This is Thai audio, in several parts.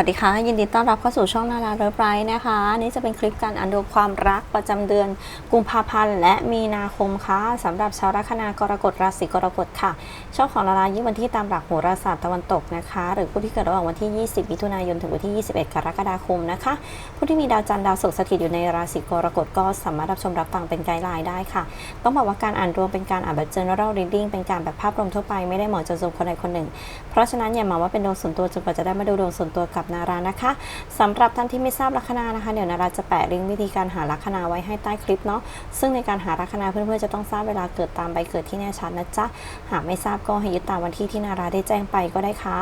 วัสดีค่ะ ยินดีต้อนรับเข้าสู่ช่องนาราเริฟไรนะคะ นี่จะเป็นคลิปการอ่านดวงความรักประจำเดือนกุมภาพันธ์ และมีนาคมค่ะสำหรับชาวลัคนากรกฎราศีกรกฎค่ะ ช่องของนารายี่วันที่ตามหลักโหราศาสตร์ตะวันตกนะคะ หรือผู้ที่เกิดระหว่างวันที่ 20 มิถุนายนถึงวันที่ 21 กรกฎาคมนะคะ ผู้ที่มีดาวจันทร์ดาวศุกร์สถิตอยู่ในราศีกรกฎก็สามารถรับชมรับฟังเป็นไกด์ไลน์ได้ค่ะ ต้องบอกว่าการอ่านดวงเป็นการอ่านแบบ general reading เป็นการแบบภาพรวมทั่วไปไม่ได้เหมาะจาะจงคนใดคนหนึ่ง เพราะฉะนั้นอย่ามาว่าเป็นดวงส่วนตัวจนกว่าจะได้มาดูดวงส่วนตัวกับนารานะคะสำหรับท่านที่ไม่ทราบลัคนานะคะ เดี๋ยวนาราจะแปะลิงก์วิธีการหาลัคนาไว้ให้ใต้คลิปเนาะซึ่งในการหาลัคนาเพื่อนๆจะต้องทราบเวลาเกิดตามใบเกิดที่แน่ชัดนะจ๊ะหากไม่ทราบก็ให้ยึดตามวันที่ที่นาราได้แจ้งไปก็ได้ค่ะ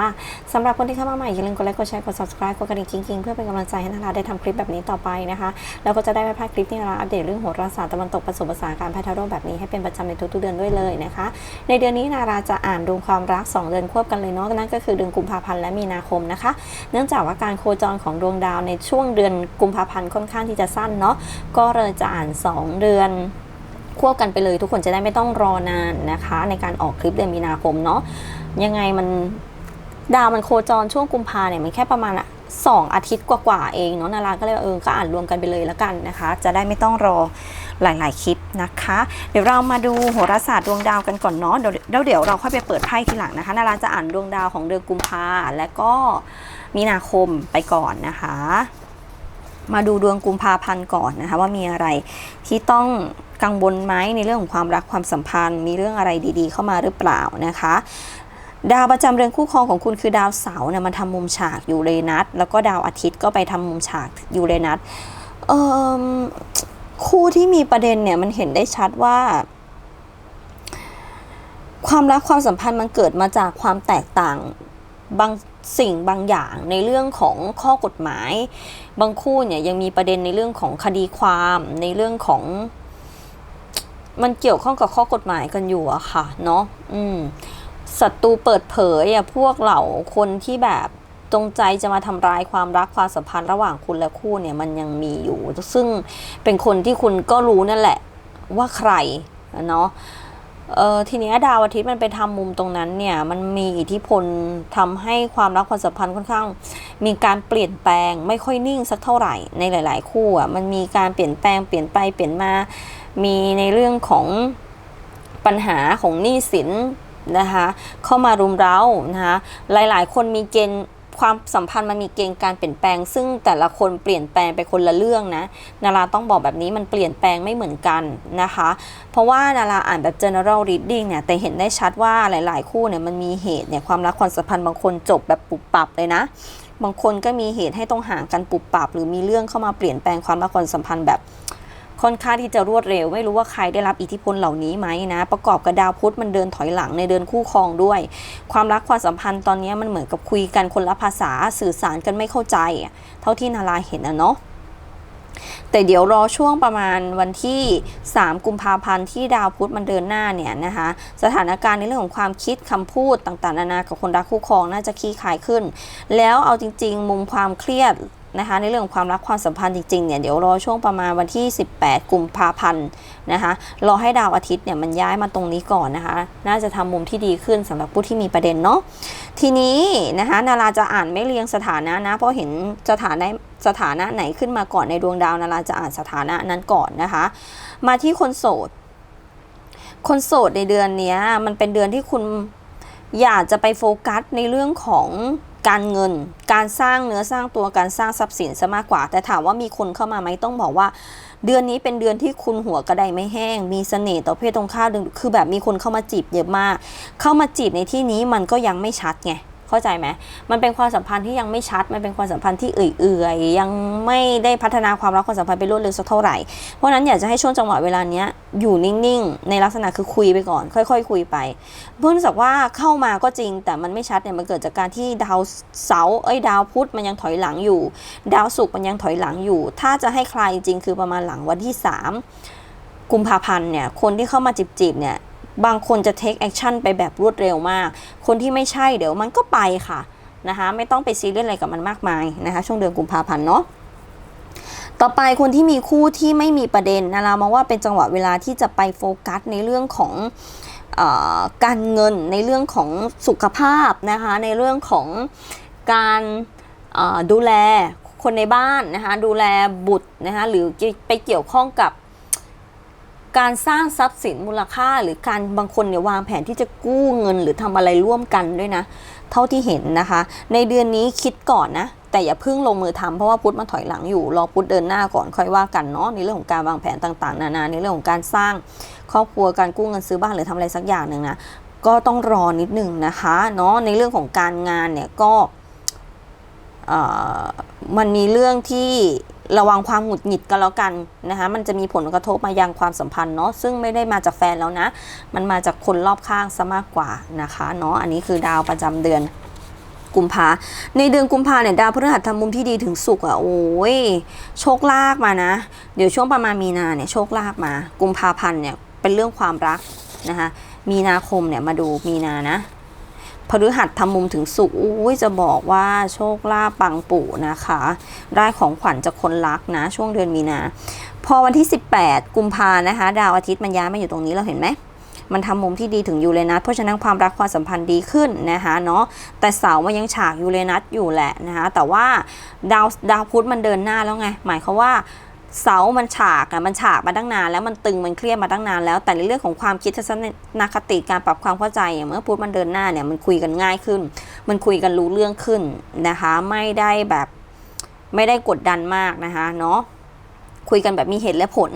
สำหรับคนที่เข้ามาใหม่อย่าลืมกดไลค์กดแชร์กด subscribe กดกระดิ่งกิ๊งๆเพื่อเป็นกำลังใจให้นาราได้ทำคลิปแบบนี้ต่อไปนะคะแล้วก็จะได้ไม่พลาดคลิปที่นาราอัปเดตเรื่องโหราศาสตร์ตะวันตกผสมผสานการแพทย์ทาโร่แบบนี้ให้เป็นประจำในทุกๆเดือนด้วยเลยนะคะ ในเดือนนี้นาราจะอ่านดวงความรัก 2 เดือนควบกันเลยเนาะนั่นก็คือเดือนกุมภาพันธ์และมีนาคมนะคะเนื่องจากว่าการโคจรของดวงดาวในช่วงเดือนกุมภาพันธ์ค่อนข้างที่จะสั้นเนาะก็เลยจะอ่าน 2 เดือนควบกันไปเลยทุกคนจะได้ไม่ต้องรอนานนะคะ ในการออกคลิปเดือนมีนาคมเนาะยังไงมันดาวมันโคจรช่วงกุมภาเนี่ยมันแค่ประมาณอะสองอาทิตย์กว่าๆเองเนาะนาราก็เลยเออก็อ่านรวมกันไปเลยแล้วกันนะคะ จะได้ไม่ต้องรอหลาย ๆ คลิปนะคะ เดี๋ยวเรามาดูโหราศาสตร์ดวงดาวกันก่อนเนาะเดี๋ยวเดี๋ยวเดี๋ยวเราค่อยไปเปิดไพ่ทีหลังนะคะ นาราจะอ่านดวงดาวของเดือนกุมภาและก็ มีนาคมไปก่อนนะคะ มาดูดวงกุมภาพันธ์ก่อนนะคะ ว่ามีอะไรที่ต้องกังวลไหมในเรื่องของความรักความสัมพันธ์ มีเรื่องอะไรดีๆ เข้ามาหรือเปล่านะคะดาวประจำเรือนคู่ครองของคุณคือดาวเสาร์เนี่ยมันทำมุมฉากยูเรนัสแล้วก็ดาวอาทิตย์ก็ไปทำมุมฉากยูเรนัสเออคู่ที่มีประเด็นเนี่ยมันเห็นได้ชัดว่า ความรักความสัมพันธ์มันเกิดมาจากความแตกต่าง บางสิ่งบางอย่างในเรื่องของข้อกฎหมาย บางคู่เนี่ยยังมีประเด็นในเรื่องของคดีความในเรื่องของ มันเกี่ยวข้องกับข้อกฎหมายกันอยู่อะค่ะ เนาะอืมศัตรูเปิดเผยอะพวกเหล่าคนที่แบบจงใจจะมาทำร้ายความรักความสัมพันธ์ระหว่างคุณและคู่เนี่ยมันยังมีอยู่ ซึ่งเป็นคนที่คุณก็รู้นั่นแหละว่าใครเนาะ เออทีนี้ดาวอาทิตย์มันไปทำมุมตรงนั้นเนี่ยมันมีอิทธิพลทำให้ความรักความสัมพันธ์ค่อนข้าง มีการเปลี่ยนแปลงไม่ค่อยนิ่งสักเท่าไหร่ในหลาย ๆ คู่อะมันมีการเปลี่ยนแปลงเปลี่ยนไปเปลี่ยนมา มีในเรื่องของปัญหาของหนี้สินนะคะเข้ามารุมเร้านะคะหลาย ๆ คนมีเกณฑ์ ความสัมพันธ์มันมีเกณฑ์การเปลี่ยนแปลง ซึ่งแต่ละคนเปลี่ยนแปลงไปคนละเรื่องนะนาราต้องบอกแบบนี้มันเปลี่ยนแปลงไม่เหมือนกันนะคะ เพราะว่านาราอ่านแบบ general reading เนี่ยแต่เห็นได้ชัดว่าหลาย ๆ คู่เนี่ยมันมีเหตุเนี่ยความรักความสัมพันธ์บางคนจบแบบปุบปับเลยนะบางคนก็มีเหตุให้ต้องห่างกันปุบปับ หรือมีเรื่องเข้ามาเปลี่ยนแปลงความรักความสัมพันธ์แบบ ค่อนข้างที่จะรวดเร็ว ไม่รู้ว่าใครได้รับอิทธิพลเหล่านี้ไหมนะ ประกอบกับดาวพุธมันเดินถอยหลังในเดินคู่ครองด้วย ความรักความสัมพันธ์ตอนนี้มันเหมือนกับคุยกันคนละภาษาสื่อสารกันไม่เข้าใจ เท่าที่นาราเห็นนะเนาะแต่เดี๋ยวรอช่วงประมาณวันที่ 3 กุมภาพันธ์ที่ดาวพุธมันเดินหน้าเนี่ยนะคะ สถานการณ์ในเรื่องของความคิดคำพูดต่างๆนานากับคนรักคู่ครองน่าจะคลี่คลายขึ้น แล้วเอาจริง ๆ มุมความเครียด นะคะ ในเรื่องของความรักความสัมพันธ์จริงๆเนี่ยเดี๋ยวรอช่วงประมาณวันที่ 18 กุมภาพันธ์นะคะรอให้ดาวอาทิตย์เนี่ยมันย้ายมาตรงนี้ก่อนนะคะ น่าจะทำมุมที่ดีขึ้นสำหรับผู้ที่มีประเด็นเนาะทีนี้นะคะนาราจะอ่านไม่เรียงสถานะนะเพราะเห็นสถานะสถานะไหนขึ้นมาก่อนในดวงดาวนาราจะอ่านสถานะนั้นก่อนนะคะ มาที่คนโสด คนโสดในเดือนนี้มันเป็นเดือนที่คุณอยากจะไปโฟกัสในเรื่องของ การเงิน การสร้างเนื้อสร้างตัวการสร้างทรัพย์สินซะมากกว่า แต่ถามว่ามีคนเข้ามาไหมต้องบอกว่า เดือนนี้เป็นเดือนที่คุณหัวกระไดไม่แห้ง มีเสน่ห์ต่อเพศตรงข้ามดึงคือแบบมีคนเข้ามาจีบเยอะมาก เข้ามาจีบในที่นี้มันก็ยังไม่ชัดไง เข้าใจไหมมันเป็นความสัมพันธ์ที่ยังไม่ชัด มันเป็นความสัมพันธ์ที่เอื่อยๆ ยังไม่ได้พัฒนาความรักความสัมพันธ์ไปรวดเร็วสักเท่าไหร่ เพราะนั้นอยากจะให้ช่วงจังหวะเวลาเนี้ยอยู่นิ่งๆ ในลักษณะคือคุยไปก่อน ค่อย ๆ คุยไป เพื่อนจากว่าเข้ามาก็จริง แต่มันไม่ชัดเนี่ยมันเกิดจากการที่ดาวเสาร์เอ้ยดาวพุธมันยังถอยหลังอยู่ ดาวศุกร์มันยังถอยหลังอยู่ ถ้าจะให้ใครจริงคือประมาณหลังวันที่สามกุมภาพันธ์เนี่ยคนที่เข้ามาจีบๆเนี่ย บางคนจะ take action ไปแบบรวดเร็วมาก คนที่ไม่ใช่เดี๋ยวมันก็ไปค่ะนะคะไม่ต้องไปซีเรียสอะไรกับมันมากมายนะคะช่วงเดือนกุมภาพันธ์เนาะต่อไปคนที่มีคู่ที่ไม่มีประเด็นนะเรามองว่าเป็นจังหวะเวลาที่จะไปโฟกัสในเรื่องของออการเงินในเรื่องของสุขภาพนะคะในเรื่องของการดูแลคนในบ้านนะคะดูแลบุตรนะคะหรือไปเกี่ยวข้องกับ การสร้างทรัพย์สินมูลค่า หรือการบางคนเนี่ยวางแผนที่จะกู้เงิน หรือทำอะไรร่วมกันด้วยนะ เท่าที่เห็นนะคะ ในเดือนนี้คิดก่อนนะแต่อย่าเพิ่งลงมือทำเพราะว่าพุทธมาถอยหลังอยู่รอพุทธเดินหน้าก่อนค่อยว่ากันเนาะในเรื่องของการวางแผนต่างๆ นานาในเรื่องของการสร้างครอบครัวการกู้เงินซื้อบ้านหรือทำอะไรสักอย่างหนึ่งนะก็ต้องรอนิดหนึ่งนะคะเนาะในเรื่องของการงานเนี่ยก็มันมีเรื่องที่ ระวังความหงุดหงิดกันแล้วกันนะคะมันจะมีผลกระทบมายังความสัมพันธ์เนาะซึ่งไม่ได้มาจากแฟนแล้วนะ มันมาจากคนรอบข้างซะมากกว่านะคะเนาะอันนี้คือดาวประจำเดือนกุมภาในเดือนกุมภาเนี่ยดาวพฤหัสทำมุมที่ดีถึงสุขอะโอ้ยโชคลากมานะ เดี๋ยวช่วงประมาณมีนาเนี่ยโชคลากมา กุมภาพันธ์เนี่ยเป็นเรื่องความรักนะคะมีนาคมเนี่ยมาดูมีนานะ พฤหัสทำมุมถึงสุขอุ้ยจะบอกว่าโชคลาภปังปู่นะคะ ได้ของขวัญจากคนรักนะ ช่วงเดือนมีนา พอวันที่ 18 กุมภานะคะ ดาวอาทิตย์มันย้ายมาอยู่ตรงนี้เราเห็นไหมมันทำมุมที่ดีถึงยูเรนัสเพราะฉะนั้นความรักความสัมพันธ์ดีขึ้นนะคะเนาะแต่เสาร์มันยังฉากยูเรนัสอยู่แหละนะคะแต่ว่าดาวดาวพุธมันเดินหน้าแล้วไง หมายความว่า เสา มันฉากอะมันฉากมาตั้งนาน แล้วมันตึง มันเครียดมาตั้งนานแล้ว แต่ในเรื่องของความคิดทัศนคติการปรับความเข้าใจเมื่อพูดมันเดินหน้าเนี่ย มันคุยกันง่ายขึ้น มันคุยกันรู้เรื่องขึ้นนะคะ ไม่ได้แบบไม่ได้กดดันมากนะคะเนาะ คุยกันแบบมีเหตุและผล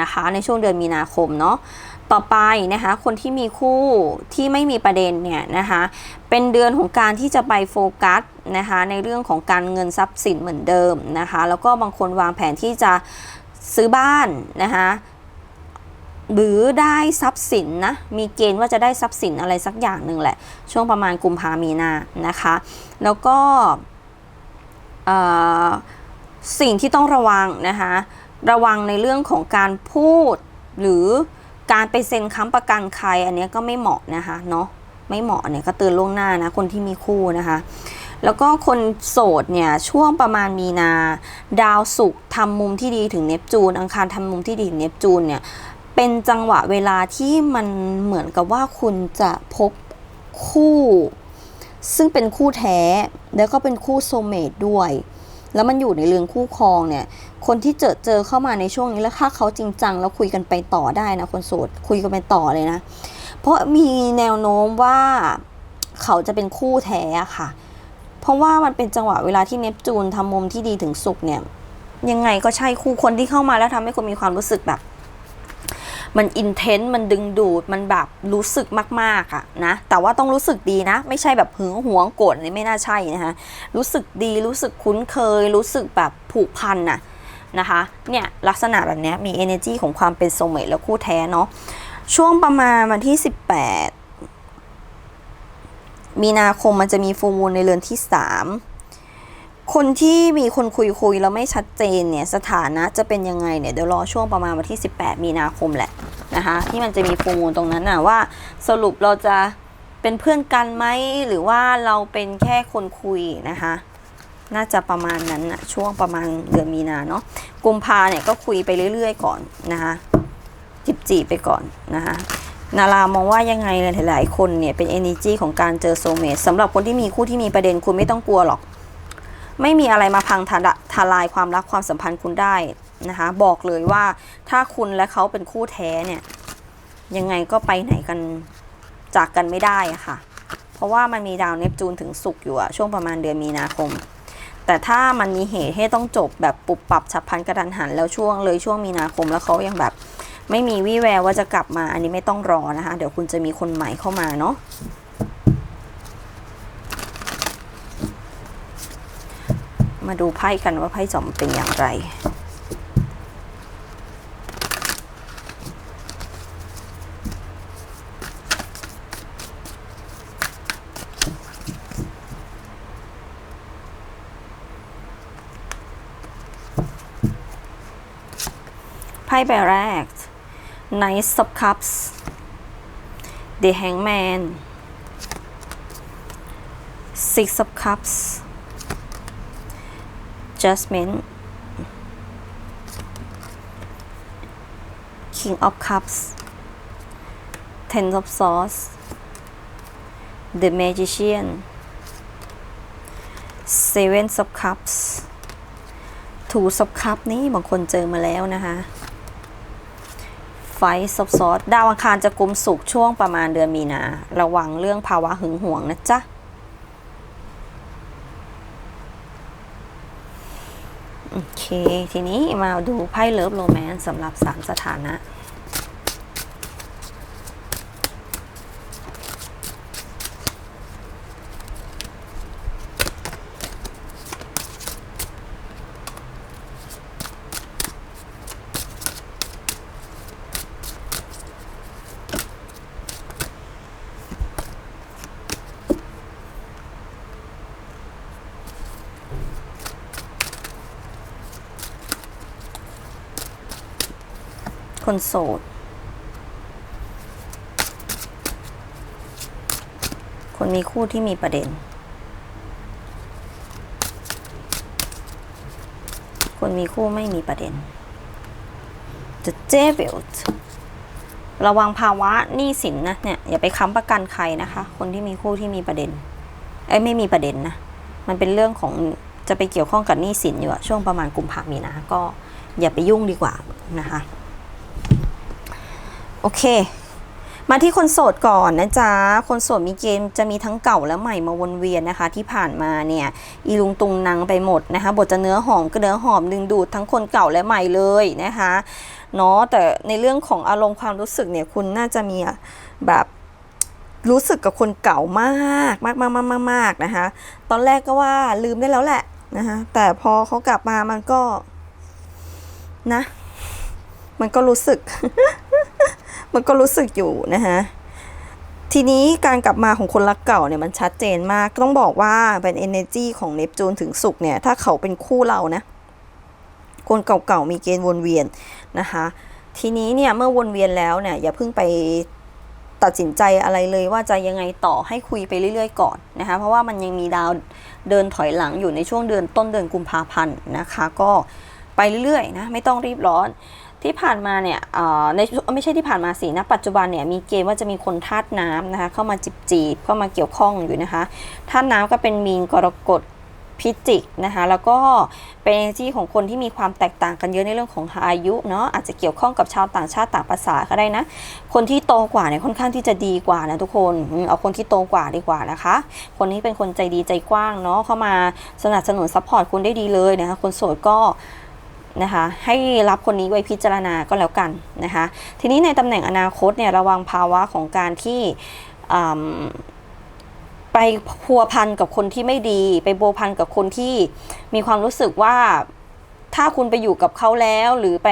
นะคะ ในช่วงเดือนมีนาคมเนาะ ต่อไปนะคะคนที่มีคู่ที่ไม่มีประเด็นเนี่ยนะคะเป็นเดือนของการที่จะไปโฟกัสนะคะในเรื่องของการเงินทรัพย์สินเหมือนเดิมนะคะแล้วก็บางคนวางแผนที่จะซื้อบ้านนะคะหรือได้ทรัพย์สินนะมีเกณฑ์ว่าจะได้ทรัพย์สินอะไรสักอย่างหนึ่งแหละ ช่วงประมาณกุมภามีนานะคะ แล้วก็สิ่งที่ต้องระวังนะคะระวังในเรื่องของการพูดหรือ การไปเซ็นค้ำประกันใครอันนี้ก็ไม่เหมาะนะคะเนาะไม่เหมาะเนี่ยก็เตือนล่วงหน้านะคนที่มีคู่นะคะ แล้วก็คนโสดเนี่ยช่วงประมาณมีนา ดาวศุกร์ทำมุมที่ดีถึงเนปจูน อังคารทำมุมที่ดีถึงเนปจูนเนี่ยเป็นจังหวะเวลาที่มันเหมือนกับว่าคุณจะพบคู่ ซึ่งเป็นคู่แท้แล้วก็เป็นคู่โซเมตด้วย แล้วมันอยู่ในเรื่องคู่ครองเนี่ย คนที่เจอเจอเข้ามาในช่วงนี้แล้วถ้าเขาจริงจังแล้วคุยกันไปต่อได้นะคนโสดคุยกันไปต่อเลยนะ เพราะมีแนวโน้มว่าเขาจะเป็นคู่แท้ค่ะ เพราะว่ามันเป็นจังหวะเวลาที่เนปจูนทำมุมที่ดีถึงสุขเนี่ย ยังไงก็ใช่คู่คนที่เข้ามาแล้วทำให้คุณมีความรู้สึกแบบ มันอินเทนต์มันดึงดูดมันแบบรู้สึกมากๆอะนะแต่ว่าต้องรู้สึกดีนะ ไม่ใช่แบบหึงหวงโกรธนี่ไม่น่าใช่นะคะรู้สึกดีรู้สึกคุ้นเคย รู้สึกแบบผูกพันน่ะนะคะเนี่ยลักษณะแบบนี้มี energy ของความเป็นโซเมตและคู่แท้เนาะช่วงประมาณวันที่ 18 มีนาคมมันจะมีฟูมูลในเรือนที่ 3 คนที่มีคนคุยคุยๆแล้วไม่ชัดเจนเนี่ยสถานะจะเป็นยังไงเนี่ยเดี๋ยวรอช่วงประมาณวันที่ 18 มีนาคมแหละนะคะที่มันจะมีฟูมูลตรงนั้นน่ะว่าสรุปเราจะเป็นเพื่อนกันไหมหรือว่าเราเป็นแค่คนคุยนะคะน่าจะประมาณนั้นนะช่วงประมาณเดือนมีนาเนาะกุมภาเนี่ยก็คุยไปเรื่อย ๆ ก่อนนะคะจีบจีบๆไปก่อนนะคะนารามองว่ายังไงหลายๆคนเนี่ยเป็น energy ของการเจอโซเมตสำหรับคนที่มีคู่ที่มีประเด็นคุณไม่ต้องกลัวหรอก ไม่มีอะไรมาพังทลายความรักความสัมพันธ์คุณได้นะคะ บอกเลยว่าถ้าคุณและเขาเป็นคู่แท้เนี่ยยังไงก็ไปไหนกันจากกันไม่ได้ค่ะ เพราะว่ามันมีดาวเนปจูนถึงสุกอยู่อะช่วงประมาณเดือนมีนาคม แต่ถ้ามันมีเหตุให้ต้องจบแบบปุบปรับฉับพลันกระทันหัน แล้วช่วงเลยช่วงมีนาคมแล้วเขายังแบบ ไม่มีวี่แววว่าจะกลับมาอันนี้ไม่ต้องรอนะคะ เดี๋ยวคุณจะมีคนใหม่เข้ามาเนาะ มาดูไพ่กันว่าไพ่จอมเป็นอย่างไร ไพ่ใบแรก Knight of Cups The Hangman Six of Cups Judgment King of Cups Ten of Swords The Magician seven of cups two of cups นี่บางคนเจอมาแล้วนะคะไฟซอบซอสดาวอังคารจะกลุ่มสุขช่วงประมาณเดือนมีนา ระวังเรื่องภาวะหึงหวงนะจ๊ะ โอเค ทีนี้มาดูไพ่เลิฟโรแมนสำหรับสามสถานะ คนโสด คนมีคู่ที่มีประเด็น คนมีคู่ไม่มีประเด็น The Devil ระวังภาวะหนี้สินนะเนี่ยอย่าไปค้ำประกันใครนะคะ คนที่มีคู่ที่มีประเด็นเอ้ยไม่มีประเด็นนะ มันเป็นเรื่องของจะไปเกี่ยวข้องกับหนี้สินอยู่อะช่วงประมาณกุมภามีนาก็อย่าไปยุ่งดีกว่านะคะ โอเค มาที่คนโสดก่อนนะจ๊ะ คนโสดมีเกณฑ์จะมีทั้งเก่าและใหม่มาวนเวียนนะคะ ที่ผ่านมาเนี่ยอีลุงตุงนางไปหมดนะคะ บทจะเนื้อหอมก็เนื้อหอมดึงดูดทั้งคนเก่าและใหม่เลยนะคะเนาะแต่ในเรื่องของอารมณ์ความรู้สึกเนี่ยคุณน่าจะมีแบบรู้สึกกับคนเก่ามากมากมากมากมากมากนะคะ ตอนแรกก็ว่าลืมได้แล้วแหละนะคะแต่พอเขากลับมามันก็นะ มันก็รู้สึก มันก็รู้สึกอยู่นะคะทีนี้การกลับมาของคนรักเก่าเนี่ยมันชัดเจนมาก ต้องบอกว่าเป็น energy ของเนปจูนถึงสุกเนี่ย ถ้าเขาเป็นคู่เรานะ คนเก่าๆมีเกณฑ์วนเวียนนะคะ ทีนี้เนี่ยเมื่อวนเวียนแล้วเนี่ย อย่าเพิ่งไปตัดสินใจอะไรเลยว่าจะยังไงต่อให้คุยไปเรื่อยๆก่อนนะคะ เพราะว่ามันยังมีดาวเดินถอยหลังอยู่ในช่วงเดือนต้นเดือนกุมภาพันธ์นะคะ ก็ไปเรื่อยๆนะไม่ต้องรีบร้อน ที่ผ่านมาเนี่ยในไม่ใช่ที่ผ่านมาสินะปัจจุบันเนี่ยมีเกณฑ์ว่าจะมีคนธาตุน้ำนะคะเข้ามาจิบจีบเข้ามาเกี่ยวข้องอยู่นะคะธาตุน้ำก็เป็นมีนกรกฎพิจิกนะคะแล้วก็เป็นที่ของคนที่มีความแตกต่างกันเยอะในเรื่องของอายุเนาะอาจจะเกี่ยวข้องกับชาวต่างชาติต่างภาษาก็ได้นะ คนที่โตกว่าเนี่ยค่อนข้างที่จะดีกว่านะทุกคนเอาคนที่โตกว่าดีกว่านะคะ คนนี้เป็นคนใจดีใจกว้างเนาะเข้ามาสนับสนุนซัพพอร์ตคุณได้ดีเลยนะคะคนโสดก็ นะคะ ให้รับคนนี้ไว้พิจารณาก็แล้วกันนะคะ ทีนี้ในตำแหน่งอนาคตเนี่ยระวังภาวะของการที่ไปพัวพันกับคนที่ไม่ดี ไปโบพันกับคนที่มีความรู้สึกว่าถ้าคุณไปอยู่กับเขาแล้วหรือไป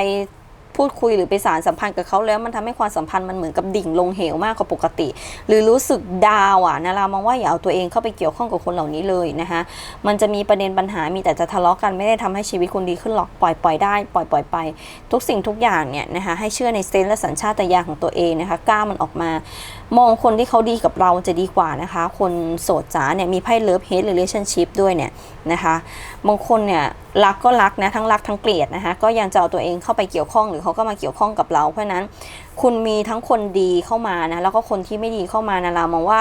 พูดคุยหรือไปสารสัมพันธ์กับเขาแล้วมันทำให้ความสัมพันธ์มันเหมือนกับดิ่งลงเหวมากกว่าปกติ หรือรู้สึกดาวอะนารามองว่าอย่าเอาตัวเองเข้าไปเกี่ยวข้องกับคนเหล่านี้เลยนะคะมันจะมีประเด็นปัญหามีแต่จะทะเลาะกันไม่ได้ทำให้ชีวิตคุณดีขึ้นหรอกปล่อยปล่อยได้ปล่อยปล่อยไป ทุกสิ่งทุกอย่างเนี่ยนะคะให้เชื่อในเซนส์และสัญชาตญาณของตัวเองนะคะกล้ามันออกมา มองคนที่เขาดีกับเราจะดีกว่านะคะ คนโสดจ๋าเนี่ยมีไพ่เลิฟเฮด relationship ด้วยเนี่ยนะคะบางคนเนี่ยรักก็รักนะทั้งรักทั้งเกลียดนะคะก็ยังจะเอาตัวเองเข้าไปเกี่ยวข้องหรือเขาก็มาเกี่ยวข้องกับเรา เพราะนั้นคุณมีทั้งคนดีเข้ามานะแล้วก็คนที่ไม่ดีเข้ามานะเรามองว่า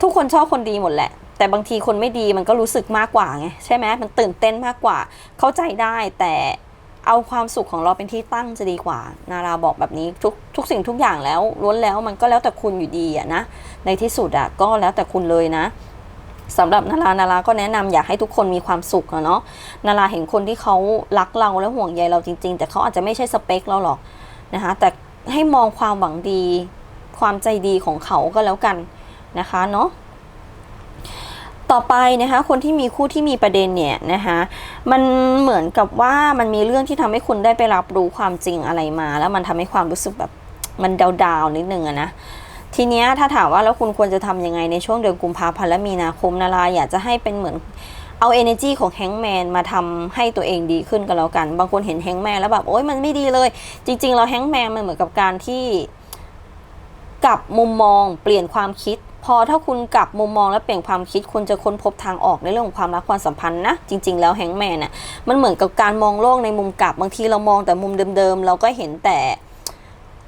ทุกคนชอบคนดีหมดแหละแต่บางทีคนไม่ดีมันก็รู้สึกมากกว่าไงใช่ไหมมันตื่นเต้นมากกว่าเข้าใจได้แต่ เอาความสุขของเราเป็นที่ตั้งจะดีกว่า นาราบอกแบบนี้ทุกทุกสิ่งทุกอย่างแล้วล้วนแล้วมันก็แล้วแต่คุณอยู่ดีอะนะ ในที่สุดอะก็แล้วแต่คุณเลยนะสำหรับนารานาราก็แนะนำอยากให้ทุกคนมีความสุขอะเนาะนาราเห็นคนที่เขารักเราและห่วงใยเราจริง ๆ แต่เขาอาจจะไม่ใช่สเปคเราหรอกนะคะแต่ให้มองความหวังดี ความใจดีของเขาก็แล้วกันนะคะเนาะ ต่อไปนะคะคนที่มีคู่ที่มีประเด็นเนี่ยนะคะมันเหมือนกับว่ามันมีเรื่องที่ทำให้คุณได้ไปรับรู้ความจริงอะไรมา แล้วมันทำให้ความรู้สึกแบบมันดาวๆนิดนึงอะนะทีเนี้ยถ้าถามว่าแล้วคุณควรจะทำยังไงในช่วงเดือนกุมภาพันธ์และมีนาคมนาราอยากจะให้เป็นเหมือนเอา energy ของแฮงแมนมาทำให้ตัวเองดีขึ้นก็แล้วกัน บางคนเห็นแฮงแมนแล้วแบบโอ๊ยมันไม่ดีเลย จริงๆเราแฮงแมนมันเหมือนกับการที่กลับมุมมองเปลี่ยนความคิด พอถ้าคุณกลับมุมมองและเปลี่ยนความคิดคุณจะค้นพบทางออกในเรื่องของความรักความสัมพันธ์นะจริง ๆ แล้วแฮงแมนน่ะมันเหมือนกับการมองโลกในมุมกลับบางทีเรามองแต่มุมเดิมๆเราก็เห็นแต่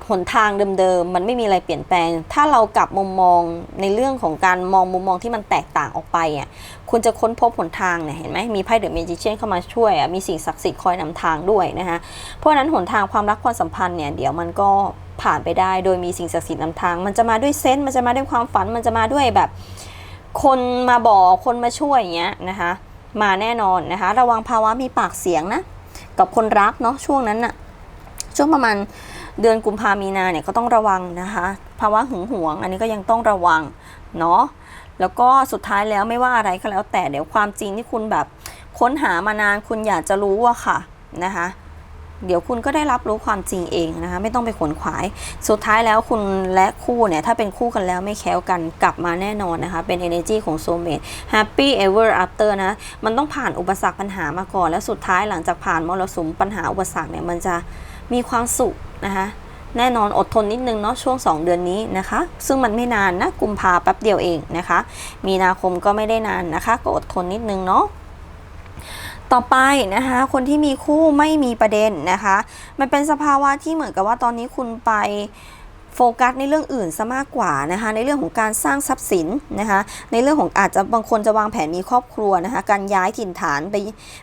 หนทางเดิมๆ มันไม่มีอะไรเปลี่ยนแปลง ถ้าเรากลับมุมมองในเรื่องของการมองมุมมองที่มันแตกต่างออกไปอะ คุณจะค้นพบหนทางเนี่ย เห็นไหม มีไพ่เดอะเมจิเชียนเข้ามาช่วยอะ มีสิ่งศักดิ์สิทธิ์คอยนำทางด้วยนะคะ เพราะฉะนั้นหนทางความรักความสัมพันธ์เนี่ย เดี๋ยวมันก็ ผ่านไปได้ โดยมีสิ่งศักดิ์สิทธิ์นำทาง มันจะมาด้วยเซนส์มันจะมาด้วยความฝันมันจะมาด้วยแบบ คนมาบอกคนมาช่วยอย่างเงี้ยนะคะมาแน่นอนนะคะ ระวังภาวะมีปากเสียงนะ กับคนรักเนาะช่วงนั้นน่ะช่วงประมาณเดือนกุมภามีนาเนี่ยก็ต้องระวังนะคะภาวะหึงหวง อันนี้ก็ยังต้องระวังเนาะแล้วก็สุดท้ายแล้วไม่ว่าอะไรก็แล้วแต่เดี๋ยวความจริงที่คุณแบบค้นหามานานคุณอยากจะรู้อะค่ะนะคะ เดี๋ยวคุณก็ได้รับรู้ความจริงเองนะคะไม่ต้องไปขวนขวาย สุดท้ายแล้วคุณและคู่เนี่ย ถ้าเป็นคู่กันแล้วไม่แค้วกันกลับมาแน่นอนนะคะ เป็น energy ของ soulmate happy ever after นะ มันต้องผ่านอุปสรรคปัญหามาก่อน แล้วสุดท้ายหลังจากผ่านมรสุมปัญหาอุปสรรคเนี่ย มันจะมีความสุขนะคะแน่นอนอดทนนิดนึงเนาะช่วง 2 เดือนนี้นะคะ ซึ่งมันไม่นานนะกุมภาแป๊บเดียวเองนะคะ มีนาคมก็ไม่ได้นานนะคะ ก็อดทนนิดนึงเนาะ ต่อไปนะคะคนที่มีคู่ไม่มีประเด็นนะคะ มันเป็นสภาวะที่เหมือนกับว่าตอนนี้คุณไปโฟกัสในเรื่องอื่นซะมากกว่านะคะในเรื่องของการสร้างทรัพย์สินนะคะในเรื่องของอาจจะบางคนจะวางแผนมีครอบครัวนะคะการย้ายถิ่นฐานไป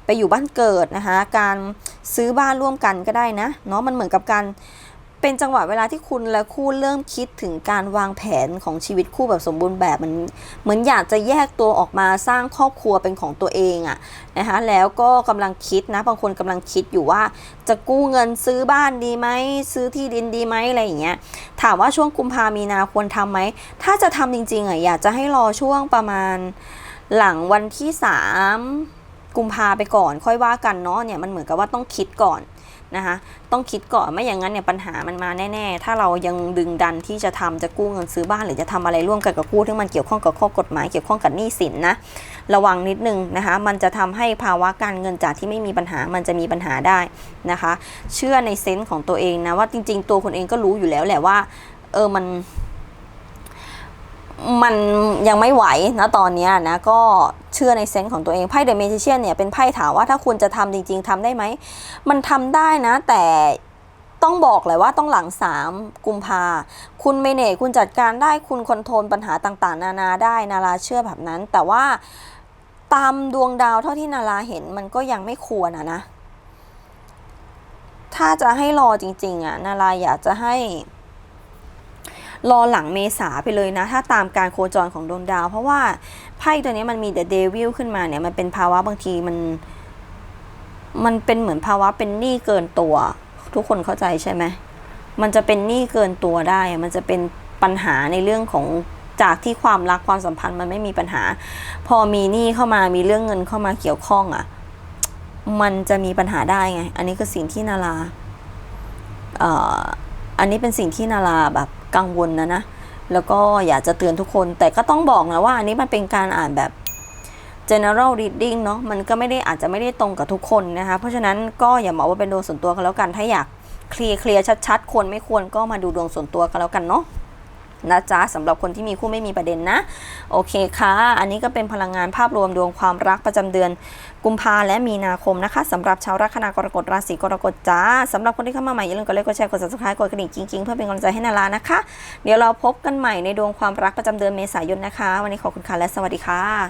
ไปอยู่บ้านเกิดนะคะการซื้อบ้านร่วมกันก็ได้นะเนาะมันเหมือนกับการ เป็นจังหวะเวลาที่คุณและคู่เริ่มคิดถึงการวางแผนของชีวิตคู่แบบสมบูรณ์แบบมันเหมือนอยากจะแยกตัวออกมาสร้างครอบครัวเป็นของตัวเองอะนะคะแล้วก็กำลังคิดนะบางคนกำลังคิดอยู่ว่า จะกู้เงินซื้อบ้านดีไหมซื้อที่ดินดีไหมอะไรอย่างเงี้ยถามว่าช่วงกุมภามีนาควรทำไหมถ้าจะทำจริงๆอะอยากจะให้รอช่วงประมาณหลังวันที่สามกุมภาไปก่อน ค่อยว่ากันเนาะเนี่ยมันเหมือนกับว่าต้องคิดก่อน นะคะต้องคิดก่อนไม่อย่างนั้นเนี่ยปัญหามันมาแน่ๆ ถ้าเรายังดึงดันที่จะทำจะกู้เงินซื้อบ้านหรือจะทำอะไรร่วมกันกับกู้ที่มันเกี่ยวข้องกับข้อกฎหมายเกี่ยวข้องกับหนี้สินนะระวังนิดนึงนะคะมันจะทำให้ภาวะการเงินจากที่ไม่มีปัญหามันจะมีปัญหาได้นะคะ เชื่อในเซนส์ของตัวเองนะว่าจริง ๆ ตัวคนเองก็รู้อยู่แล้วแหละว่าเออมัน มันยังไม่ไหวนะตอนนี้นะก็เชื่อในเซนส์ของตัวเองไพ่เดอะเมจิเชียนเนี่ยเป็นไพ่ถามว่าถ้าคุณจะทำจริง ๆทำได้ไหม มันทำได้นะ แต่ต้องบอกเลยว่าต้องหลัง 3 กุมภาคุณเมเนจคุณจัดการได้คุณคอนโทรลปัญหาต่างๆ นานาได้นาราเชื่อแบบนั้น แต่ว่าตามดวงดาวเท่าที่นาราเห็นมันก็ยังไม่ควรอะนะ ถ้าจะให้รอจริง ๆ อะ นาราอยากจะให้ รอหลังเมษาไปเลยนะ ถ้าตามการโคจรของดวงดาว เพราะว่าไพ่ตัวนี้มันมี The Devil ขึ้นมาเนี่ย มันเป็นภาวะบางทีมัน มันเป็นเหมือนภาวะเป็นหนี้เกินตัว ทุกคนเข้าใจใช่ไหมมันจะเป็นหนี้เกินตัวได้ มันจะเป็นปัญหาในเรื่องของจากที่ความรักความสัมพันธ์มันไม่มีปัญหา พอมีหนี้เข้ามามีเรื่องเงินเข้ามาเกี่ยวข้องอะ่ะ มันจะมีปัญหาได้ไง อันนี้คือสิ่งที่นาราเอ่อ อันนี้เป็นสิ่งที่นาราแบบกังวลนะนะ แล้วก็อยากจะเตือนทุกคน แต่ก็ต้องบอกนะว่าอันนี้มันเป็นการอ่านแบบ general reading เนาะมันก็ไม่ได้อาจจะไม่ได้ตรงกับทุกคนนะคะ เพราะฉะนั้นก็อย่าบอกว่าเป็นดวงส่วนตัวกันแล้วกัน ถ้าอยากเคลียร์เคลียร์ชัดๆ ควรไม่ควรก็มาดูดวงส่วนตัวกันแล้วกันเนาะ นะจ๊ะสำหรับคนที่มีคู่ไม่มีประเด็นนะ โอเคค่ะ อันนี้ก็เป็นพลังงานภาพรวมดวงความรักประจำเดือนกุมภาและมีนาคมนะคะสำหรับชาวลัคนากรกฎราศีกรกฎจ้าสำหรับคนที่เข้ามาใหม่อย่าลืมกดไลค์กดแชร์กด subscribe กดกระดิ่งจริงๆ เพื่อเป็นกำลังใจให้นารานะคะ เดี๋ยวเราพบกันใหม่ในดวงความรักประจำเดือนเมษายนนะคะ วันนี้ขอบคุณค่ะและสวัสดีค่ะ